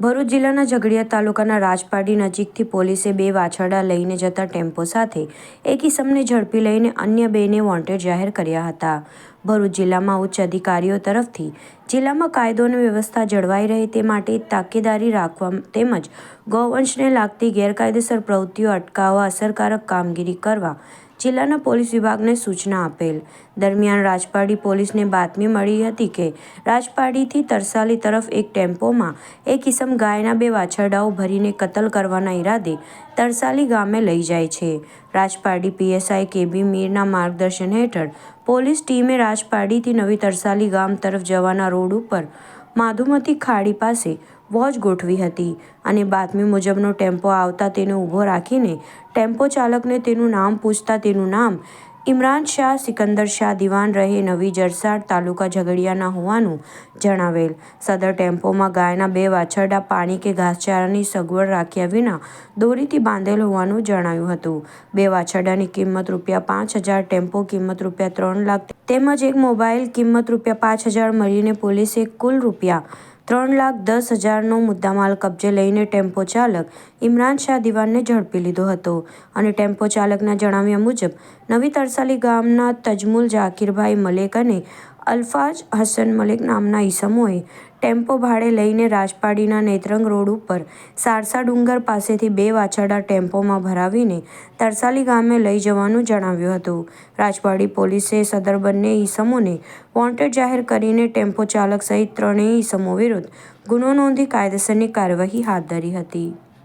ભરૂચ જિલ્લાના ઝઘડિયા તાલુકાના રાજપાડી નજીકથી પોલીસે બે વાછરડા લઈને જતા ટેમ્પો સાથે એક ઈસમને ઝડપી લઈને અન્ય બેને વોન્ટેડ જાહેર કર્યા હતા. ભરૂચ જિલ્લામાં ઉચ્ચ અધિકારીઓ તરફથી જિલ્લામાં કાયદો અને વ્યવસ્થા જળવાઈ રહે તે માટે તાકેદારી રાખવા તેમજ ગૌવંશને લાગતી ગેરકાયદેસર પ્રવૃત્તિઓ અટકાવવા અસરકારક કામગીરી કરવા જિલ્લાના પોલીસ વિભાગને સૂચના આપેલ. દરમિયાન રાજપાડી પોલીસને બાતમી મળી હતી કે, રાજપાડીથી તરસાલી તરફ એક ટેમ્પોમાં એક ઇસમ ગાયના બે વાછરડાઓ ભરીને કતલ કરવાના ઈરાદે તરસાલી ગામે લઈ જાય છે. રાજપાડી પીએસઆઈ કેબી મીરના માર્ગદર્શન હેઠળ પોલીસ ટીમે રાજપાડીથી નવી તરસાલી ગામ તરફ જવાના રોડ ઉપર માધુમતી ખાડી પાસે વોચ ગોઠવી હતી અને બાતમી મુજબનો ટેમ્પો આવતા તેને ઊભો રાખીને ટેમ્પો ચાલકને તેનું નામ પૂછતા તેનું નામ ઇમરાન શાહ સિકંદર શાહ દિવાન રહે નવી જરસાડ તાલુકા ઝઘડિયાના હોવાનું જણાવેલ. સદર ટેમ્પોમાં ગાયના બે વાછરડા પાણી કે ઘાસચારાની સગવડ રાખ્યા વિના દોરીથી બાંધેલ હોવાનું જણાયું હતું. બે વાછરડાની કિંમત રૂપિયા પાંચ હજાર, ટેમ્પો કિંમત રૂપિયા ત્રણ લાખ, તેમજ એક મોબાઈલ કિંમત રૂપિયા પાંચ હજાર મળીને પોલીસે કુલ રૂપિયા ત્રણ લાખ દસ હજારનો મુદ્દામાલ કબજે લઈને ટેમ્પો ચાલક ઇમરાન શાહ દિવાનને ઝડપી લીધો હતો. અને ટેમ્પો ચાલકના જણાવ્યા મુજબ, નવી તરસાલી ગામના તજમુલ ઝાકીરભાઈ મલેક અને અલ્ફાજ હસન મલિક નામના ઈસમોએ ટેમ્પો ભાડે લઈને રાજપાડીના નેત્રંગ રોડ ઉપર સારસા ડુંગર પાસેથી બે વાછરડા ટેમ્પોમાં ભરાવીને તરસાલી ગામે લઈ જવાનું જણાવ્યું હતું. રાજપાડી પોલીસે સદર બંને ઈસમોને વોન્ટેડ જાહેર કરીને ટેમ્પો ચાલક સહિત ત્રણેય ઈસમો વિરુદ્ધ ગુનો નોંધી કાયદેસરની કાર્યવાહી હાથ ધરી હતી.